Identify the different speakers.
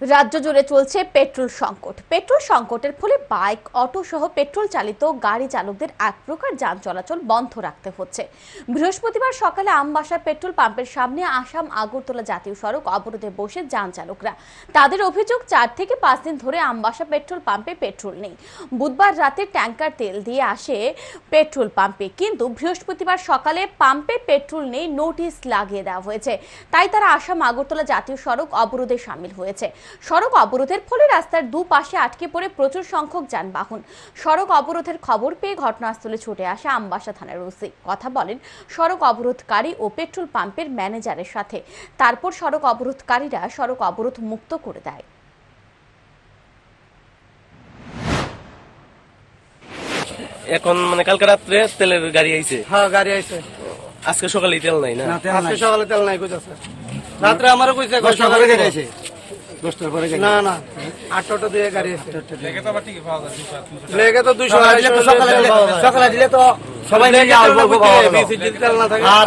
Speaker 1: রাজ্য জুড়ে চলছে পেট্রোল সংকট। পেট্রোল সংকটের ফলে বাইক, অটো সহ পেট্রোল চালিত গাড়ি চালকদের এক প্রকার যান চলাচল বন্ধ রাখতে হচ্ছে। বৃহস্পতিবার সকালে আমবাসা পেট্রোল পাম্পের সামনে আসাম আগরতলা জাতীয় সড়ক অবরোধে বসে যান চালকরা। তাদের অভিযোগ, চার থেকে পাঁচ দিন ধরে আমবাসা পেট্রোল পাম্পে পেট্রোল নেই। বুধবার রাতে ট্যাঙ্কার তেল দিয়ে আসে পেট্রোল পাম্পে, কিন্তু বৃহস্পতিবার সকালে পাম্পে পেট্রোল নেই, নোটিশ লাগিয়ে দেওয়া হয়েছে। তাই তারা আসাম আগরতলা জাতীয় সড়ক অবরোধে সামিল হয়েছে। সড়ক অবরোধের ফলে রাস্তার দুপাশে আটকে পড়ে প্রচুর সংখ্যক যানবাহন। সড়ক অবরোধের খবর পেয়ে ঘটনাস্থলে ছুটে আসে আমবাসা থানার ওসি। কথা বলেন সড়ক অবরোধকারী ও পেট্রোল পাম্পের ম্যানেজারের সাথে। তারপর সড়ক অবরোধকারীরা সড়ক অবরোধ মুক্ত করে দেয়।
Speaker 2: এখন মানে কালকে রাত্রে তেলের গাড়ি আইছে?
Speaker 3: হ্যাঁ গাড়ি আইছে।
Speaker 2: আজকে সকালে তেল নাই না?
Speaker 3: আজকে সকালে তেল নাই কইতাছে। রাত্রে আমারও কইছে সকালে
Speaker 4: গাড়ি আছে দশটার পরে
Speaker 3: না না আটটা দিয়ে গাড়ি লেগে তো দুইশো
Speaker 4: সকালে দিলে তো সবাই আর